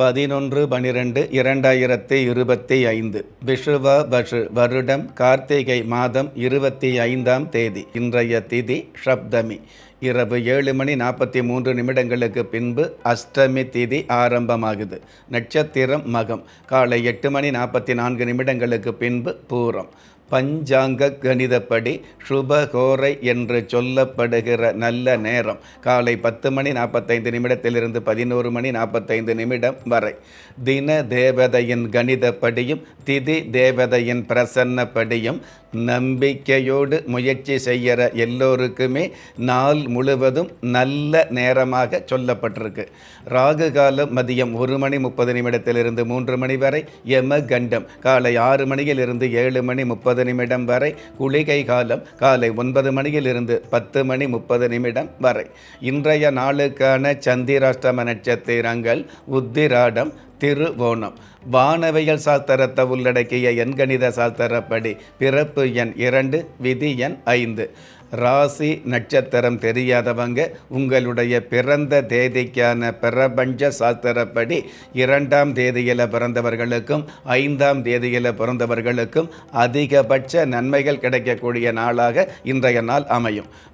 பதினொன்று பனிரெண்டு இரண்டாயிரத்தி இருபத்தி ஐந்து விஷுவ பஷு வருடம் கார்த்திகை மாதம் இருபத்தி ஐந்தாம் தேதி. இன்றைய திதி ஷப்தமி இரவு ஏழு மணி நாற்பத்தி மூன்று நிமிடங்களுக்கு பின்பு அஷ்டமி திதி ஆரம்பமாகுது. நட்சத்திரம் மகம். காலை எட்டு மணி நாற்பத்தி நான்கு நிமிடங்களுக்கு பின்பு பூரம். பஞ்சாங்க கணிதப்படி சுபகோரை என்று சொல்லப்படுகிற நல்ல நேரம். காலை பத்து மணி நாற்பத்தைந்து நிமிடத்திலிருந்து பதினோரு மணி நாற்பத்தைந்து நிமிடம் வரை. தின தேவதையின் கணிதப்படியும் திதி தேவதையின் பிரசன்னப்படியும் நம்பிக்கையோடு முயற்சி செய்கிற எல்லோருக்குமே நாள் முழுவதும் நல்ல நேரமாக சொல்லப்பட்டிருக்கு. ராகு காலம் மதியம் ஒரு மணி முப்பது நிமிடத்திலிருந்து மூன்று மணி வரை யம கண்டம் காலை ஆறு மணியிலிருந்து ஏழு மணி முப்பது நிமிடம் வரை குளிகை காலம் காலை ஒன்பது மணியிலிருந்து பத்து மணி முப்பது நிமிடம் வரை. இன்றைய நாளுக்கான சந்திராஷ்டம நட்சத்திரங்கள் உத்திராடம் திருவோணம். வானவியல் சாஸ்திரத்தை உள்ளடக்கிய எண்கணித சாஸ்திரப்படி பிறப்பு எண் இரண்டு விதி எண் ஐந்து. ராசி நட்சத்திரம் தெரியாதவங்க உங்களுடைய பிறந்த தேதிக்கான பிரபஞ்ச சாஸ்திரப்படி இரண்டாம் தேதியில் பிறந்தவர்களுக்கும் ஐந்தாம் தேதியில் பிறந்தவர்களுக்கும் அதிகபட்ச நன்மைகள் கிடைக்கக்கூடிய நாளாக இன்றைய நாள் அமையும்.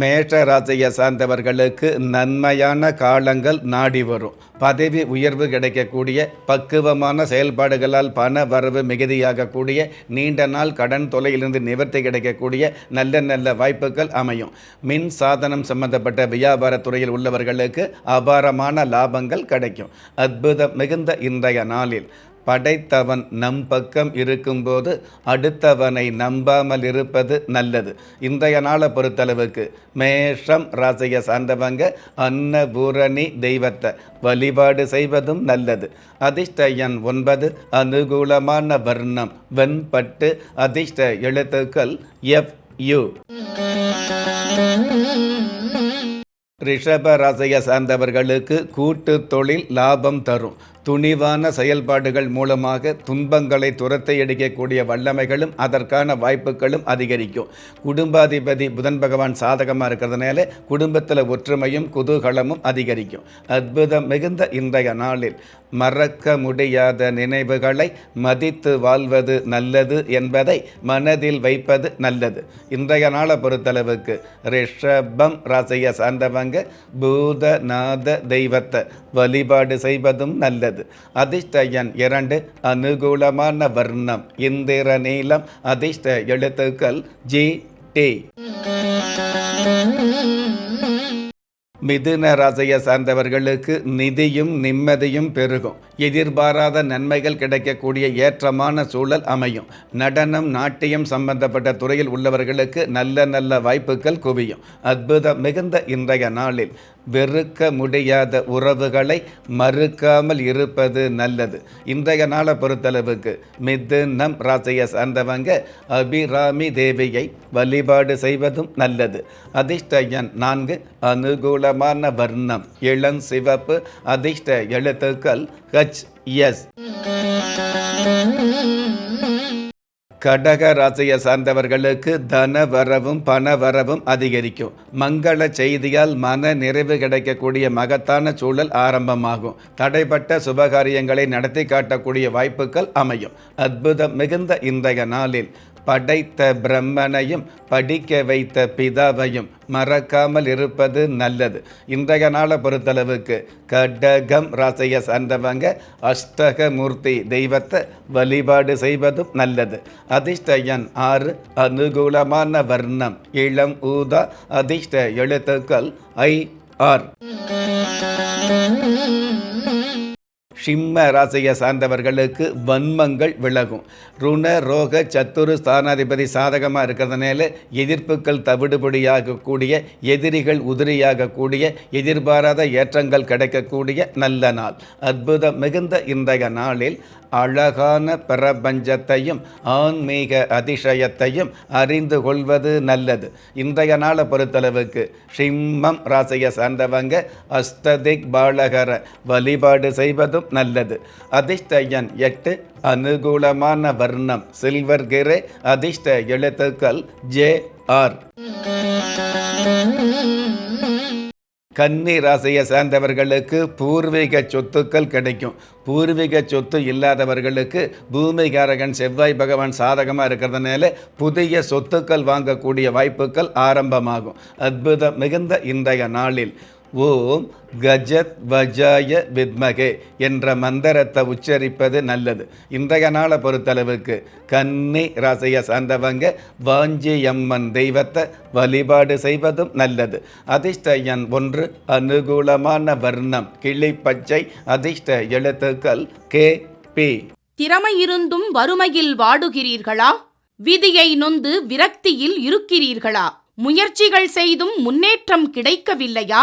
மேஷராசியை சார்ந்தவர்களுக்கு நன்மையான காலங்கள் நாடி வரும். பதவி உயர்வு கிடைக்கக்கூடிய பக்குவமான செயல்பாடுகளால் பண வரவு மிகுதியாகக்கூடிய நீண்ட நாள் கடன் தொலையிலிருந்து நிவர்த்தி கிடைக்கக்கூடிய நல்ல நல்ல வாய்ப்புகள் அமையும். மின் சாதனம் சம்பந்தப்பட்ட வியாபாரத்துறையில் உள்ளவர்களுக்கு அபாரமான லாபங்கள் கிடைக்கும். அற்புதம் மிகுந்த இன்றைய நாளில். படைத்தவன் நம் பக்கம் இருக்கும்போது அடுத்தவனை நம்பாமல் இருப்பது நல்லது. இன்றைய நாளை பொறுத்தளவுக்கு மேஷம் ராசியை சார்ந்தவங்க அன்னபூரணி தெய்வத்தை வழிபாடு செய்வதும் நல்லது. அதிர்ஷ்ட எண் ஒன்பது அனுகூலமான வர்ணம் வெண்பட்டு அதிர்ஷ்ட எழுத்துக்கள் எஃப் யு. ரிஷப ராசியை சார்ந்தவர்களுக்கு கூட்டு தொழில் லாபம் தரும். துணிவான செயல்பாடுகள் மூலமாக துன்பங்களை துரத்தை அடிக்கக்கூடிய வல்லமைகளும் அதற்கான வாய்ப்புகளும் அதிகரிக்கும். குடும்பாதிபதி புதன் பகவான் சாதகமாக இருக்கிறதுனால குடும்பத்தில் ஒற்றுமையும் குதூகலமும் அதிகரிக்கும். அற்புதம் மிகுந்த இன்றைய நாளில். மறக்க முடியாத நினைவுகளை மதித்து வாழ்வது நல்லது என்பதை மனதில் வைப்பது நல்லது. இன்றைய நாளை பொறுத்தளவுக்கு ரிஷபம் ராசியை சார்ந்தவங்க பூதநாத தெய்வத்தை வழிபாடு செய்வதும் நல்லது. அதிர்ஷ்ட எண் இரண்டு அனுகூலமான வர்ணம் இந்திர நீளம் அதிர்ஷ்ட எழுத்துக்கள் ஜி டி. மிதுன ராசியை சார்ந்தவர்களுக்கு நிதியும் நிம்மதியும் பெருகும். எதிர்பாராத நன்மைகள் கிடைக்கக்கூடிய ஏற்றமான சூழல் அமையும். நடனம் நாட்டியம் சம்பந்தப்பட்ட துறையில் உள்ளவர்களுக்கு நல்ல நல்ல வாய்ப்புகள் குவியும். அற்புதம் மிகுந்த இன்றைய நாளில் வெறுக்க முடியாத உறவுகளை மறுக்காமல் இருப்பது நல்லது. இன்றைய நாளை பொறுத்தளவுக்கு மிது நம் ராசியை சார்ந்தவங்க அபிராமி தேவியை வழிபாடு செய்வதும் நல்லது. அதிர்ஷ்ட எண் நான்கு அனுகூலமான வர்ணம் இளம் சிவப்பு அதிர்ஷ்ட எழுத்துக்கள் ஹச் எஸ் கடக ராசியை சார்ந்தவர்களுக்கு தன வரவும் பண வரவும் அதிகரிக்கும். மங்கள செய்தியால் மன நிறைவு கிடைக்கக்கூடிய மகத்தான சூழல் ஆரம்பமாகும். தடைப்பட்ட சுபகாரியங்களை நடத்தி காட்டக்கூடிய வாய்ப்புகள் அமையும். அற்புதம் மிகுந்த இன்றைய நாளில். படைத்த பிரம்மனையும் படிக்க வைத்த பிதாவையும் மறக்காமல் இருப்பது நல்லது. இன்றைய நாளை பொறுத்தளவுக்கு கடகம் ராசைய சார்ந்தவங்க அஷ்டகமூர்த்தி தெய்வத்தை வழிபாடு செய்வதும் நல்லது. அதிர்ஷ்டயன் ஆறு அனுகூலமான வர்ணம் இளம் ஊதா அதிர்ஷ்ட எழுத்துக்கள் ஐ ஆர். சிம்ம ராசியை சார்ந்தவர்களுக்கு வன்மங்கள் விலகும். ருண ரோக சத்துரு ஸ்தானாதிபதி சாதகமாக இருக்கிறதுனால எதிர்ப்புகள் தவிடுபடியாகக்கூடிய எதிரிகள் உதிரியாகக்கூடிய எதிர்பாராத ஏற்றங்கள் கிடைக்கக்கூடிய நல்ல நாள். அற்புதம் மிகுந்த இன்றைய நாளில் அழகான பிரபஞ்சத்தையும் ஆன்மீக அதிசயத்தையும் அறிந்து கொள்வது நல்லது. இன்றைய நாளை பொறுத்தளவுக்கு சிம்மம் ராசியை சார்ந்தவங்க அஸ்ததிக் பாலகர வழிபாடு செய்வதும் நல்லது. அதிர்ஷ்ட எண் எட்டு அனுகூலமான வர்ணம். சில்வர் கிரே அதிர்ஷ்ட எழுத்துக்கள் ஜே ஆர். கன்னி ராசியை சேர்ந்தவர்களுக்கு பூர்வீக சொத்துக்கள் கிடைக்கும். பூர்வீக சொத்து இல்லாதவர்களுக்கு பூமிகாரகன் செவ்வாய் பகவான் சாதகமாக இருக்கிறதுனால புதிய சொத்துக்கள் வாங்கக்கூடிய வாய்ப்புகள் ஆரம்பமாகும். அற்புதம் மிகுந்த இன்றைய நாளில். ஓம் கஜத் வஜாய வித்மகே என்ற மந்திரத்தை உச்சரிப்பது நல்லது. இன்றைய நாளை பொறுத்தளவுக்கு கன்னி ராசியை சார்ந்தவங்க வாஞ்சியம்மன் தெய்வத்தை வழிபாடு செய்வதும் நல்லது. அதிர்ஷ்ட எண் ஒன்று அனுகூலமான வர்ணம் கிளி பச்சை அதிர்ஷ்ட எழுத்துக்கள் கே பி. திறமை இருந்தும் வறுமையில் வாடுகிறீர்களா? விதியை நொந்து விரக்தியில் இருக்கிறீர்களா? முயற்சிகள் செய்தும் முன்னேற்றம் கிடைக்கவில்லையா?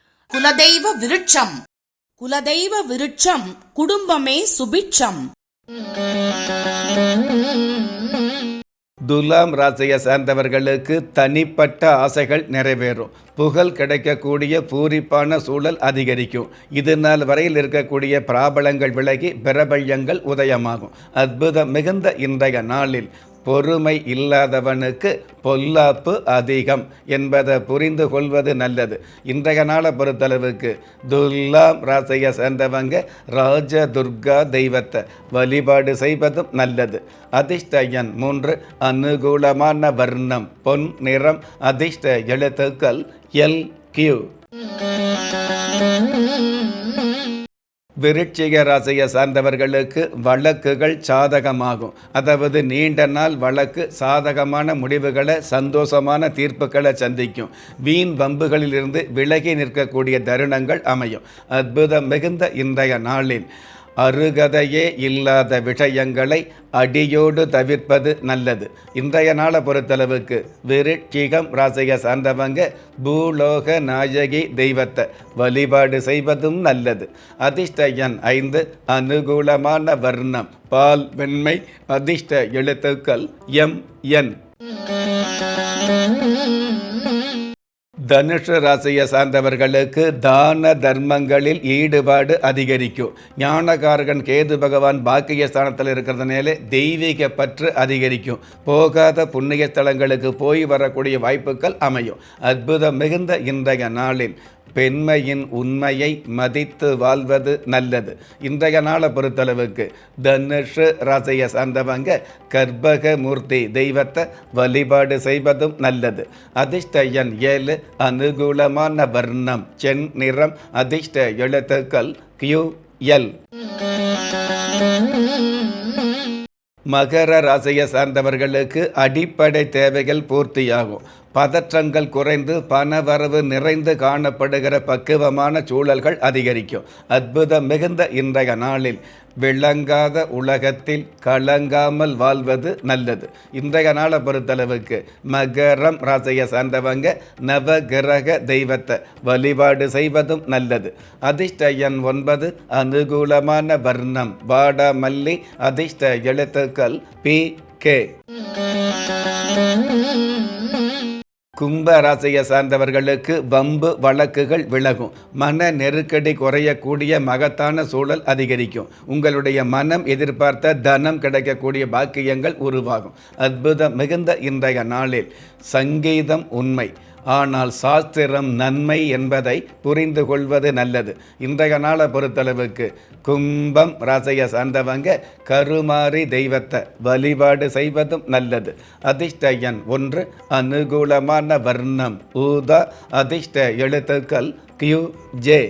குலதெய்வ விருட்சம். குலதெய்வ விருட்சம் குடும்பமே சுபிட்சம். துலாம் ராசியை சேர்ந்தவர்களுக்கு தனிப்பட்ட ஆசைகள் நிறைவேறும். புகழ் கிடைக்கக்கூடிய பூரிப்பான சூழல் அதிகரிக்கும். இது நாள் வரையில் இருக்கக்கூடிய பிராபலங்கள் விலகி பிரபல்யங்கள் உதயமாகும். அற்புதம் மிகுந்த இன்றைய நாளில் பொறுமை இல்லாதவனுக்கு பொல்லாப்பு அதிகம் என்பதை புரிந்து கொள்வது நல்லது. இன்றைய நாளை பொறுத்தளவுக்கு துல்லாம் ராசியை சேர்ந்தவங்க ராஜ துர்கா தெய்வத்தை வழிபாடு செய்வதும் நல்லது. அதிர்ஷ்டயன் மூன்று அனுகூலமான வர்ணம் பொன் நிறம் அதிர்ஷ்ட எழுத்துக்கள் எல் கியூ விருட்சிக ராசியை சார்ந்தவர்களுக்கு வழக்குகள் சாதகமாகும். அதாவது நீண்ட நாள் வழக்கு சாதகமான முடிவுகளை சந்தோஷமான தீர்ப்புகளை சந்திக்கும். வீண் வம்புகளிலிருந்து விலகி நிற்கக்கூடிய தருணங்கள் அமையும். அற்புதம் மிகுந்த இன்றைய நாளில். அருகதையே இல்லாத விஷயங்களை அடியோடு தவிர்ப்பது நல்லது. இன்றைய நாளை பொறுத்தளவுக்கு விருட்சிகம் ராசியை சார்ந்தவங்க பூலோக நாயகி தெய்வத்தை வழிபாடு செய்வதும் நல்லது. அதிர்ஷ்ட எண் ஐந்து அனுகூலமான வர்ணம் பால் வெண்மை அதிர்ஷ்ட எழுத்துக்கள் எம் என். தனுஷ ராசியை சார்ந்தவர்களுக்கு தான தர்மங்களில் ஈடுபாடு அதிகரிக்கும். ஞானகாரகன் கேது பகவான் பாக்கிய ஸ்தானத்தில் இருக்கிறதுனால தெய்வீக பற்று அதிகரிக்கும். போகாத புண்ணிய ஸ்தலங்களுக்கு போய் வரக்கூடிய வாய்ப்புகள் அமையும். அற்புதம் மிகுந்த இன்றைய நாளில். பெண்மையின் உண்மையை மதித்து வாழ்வது நல்லது. இன்றைய நாளை பொறுத்தளவுக்கு தனுஷு ராசியை சார்ந்தவங்க கர்ப்பக மூர்த்தி தெய்வத்தை வழிபாடு செய்வதும் நல்லது. அதிர்ஷ்ட எண் ஏழு அனுகூலமான வர்ணம் சென் நிறம் அதிர்ஷ்ட எழுத்துக்கள் கியூ எல். மகர ராசியை சார்ந்தவர்களுக்கு அடிப்படை தேவைகள் பூர்த்தியாகும். பதற்றங்கள் குறைந்து பணவரவு நிறைந்து காணப்படுகிற பக்குவமான சூழல்கள் அதிகரிக்கும். அற்புதம் மிகுந்த இன்றைய நாளில் விளங்காத உலகத்தில் கலங்காமல் வாழ்வது நல்லது. இன்றைய நாளை பொறுத்தளவுக்கு மகரம் ராசியை சார்ந்தவங்க நவகிரக தெய்வத்தை வழிபாடு செய்வதும் நல்லது. அதிர்ஷ்ட எண் ஒன்பது அனுகூலமான வர்ணம். வாடாமல்லி அதிர்ஷ்ட எழுத்துக்கள் பி கே. கும்ப ராசியை சார்ந்தவர்களுக்கு வம்பு வழக்குகள் விலகும். மன நெருக்கடி குறையக்கூடிய மகத்தான சூழல் அதிகரிக்கும். உங்களுடைய மனம் எதிர்பார்த்த தனம் கிடைக்கக்கூடிய பாக்கியங்கள் உருவாகும். அற்புதம் மிகுந்த இன்றைய நாளில். சங்கீதம் உண்மை. ஆனால் சாஸ்திரம் நன்மை என்பதை புரிந்து கொள்வது நல்லது. இன்றைய நாளை பொறுத்தளவுக்கு கும்பம் ரசைய சார்ந்தவங்க கருமாரி தெய்வத்தை வழிபாடு செய்வதும் நல்லது. அதிர்ஷ்ட எண் ஒன்று அனுகூலமான வர்ணம் ஊதா அதிர்ஷ்ட எழுத்துக்கள் கியூ ஜே.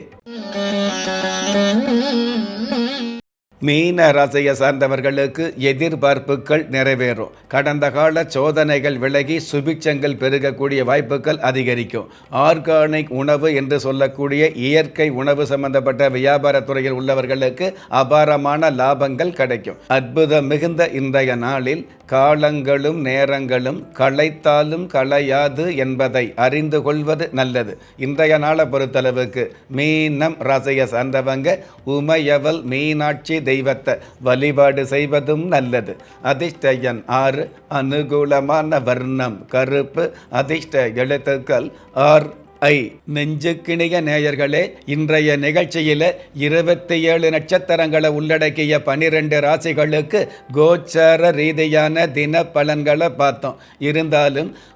மீன ராசியை சார்ந்தவர்களுக்கு எதிர்பார்ப்புகள் நிறைவேறும். கடந்த கால சோதனைகள் விலகி சுபிட்சங்கள் பெருகக்கூடிய வாய்ப்புகள் அதிகரிக்கும். ஆர்கானிக் உணவு என்று சொல்லக்கூடிய இயற்கை உணவு சம்பந்தப்பட்ட வியாபாரத் துறையில் உள்ளவர்களுக்கு அபாரமான லாபங்கள் கிடைக்கும். அற்புதம் மிகுந்த இன்றைய நாளில் காலங்களும் நேரங்களும் களைத்தாலும் களையாது என்பதை அறிந்து கொள்வது நல்லது. இன்றைய நாளை பொறுத்தளவுக்கு மீனம் ரசைய சார்ந்தவங்க உமையவல் மீனாட்சி தெய்வத்தை வழிபாடு செய்வதும் நல்லது. அதிர்ஷ்டயன் ஆறு அனுகூலமான வர்ணம் கருப்பு அதிர்ஷ்ட எழுத்துக்கள் ஆர் ஐ. நெஞ்சுக்கிணிய நேயர்களே இன்றைய நிகழ்ச்சியில் இருபத்தி ஏழு நட்சத்திரங்களை உள்ளடக்கிய பனிரெண்டு ராசிகளுக்கு கோச்சார ரீதியான தின பலன்களை பார்த்தோம். இருந்தாலும்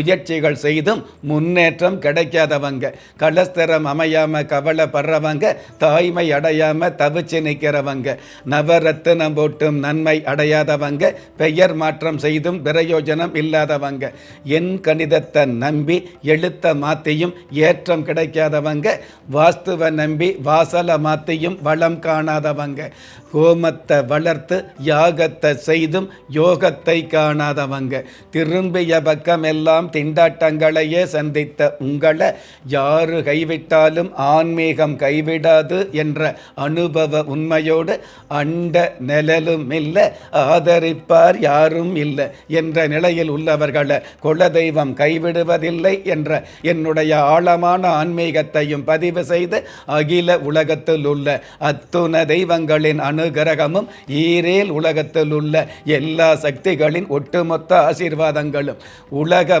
முயற்சிகள் செய்தும் முன்னேற்றம் கிடைக்காதவங்க. கலஸ்தரம் அமையாமல் கவலைப்படுறவங்க தாய்மை அடையாமல் தவிச்சு நிற்கிறவங்க நவரத்தினம் போட்டும் நன்மை அடையாதவங்க பெயர் மாற்றம் செய்தும் பிரயோஜனம் இல்லாதவங்க. என் கணிதத்தை நம்பி எழுத்த மாத்தியும் ஏற்றம் கிடைக்காதவங்க. வாஸ்துவை நம்பி வாசலை மாத்தியும் வளம் காணாதவங்க. ஹோமத்தை வளர்த்து யாகத்தை செய்தும் யோகத்தை காணாதவங்க. திரும்பிய பக்கமெல்லாம் திண்டாட்டங்களையே சந்தித்த உங்களை யாரு கைவிட்டாலும் ஆன்மீகம் கைவிடாது என்ற அனுபவ உண்மையோடு அண்ட நிழலும் இல்லை ஆதரிப்பார் யாரும் இல்லை என்ற நிலையில் உள்ளவர்களை குலதெய்வம் கைவிடுவதில்லை என்ற என்னுடைய ஆழமான ஆன்மீகத்தையும் பதிவு செய்து அகில உலகத்தில் உள்ள அத்துண தெய்வங்களின் அனுகிரகமும் ஈரேல் உலகத்தில் உள்ள எல்லா சக்திகளின் ஒட்டுமொத்த ஆசீர்வாதங்களும் உலக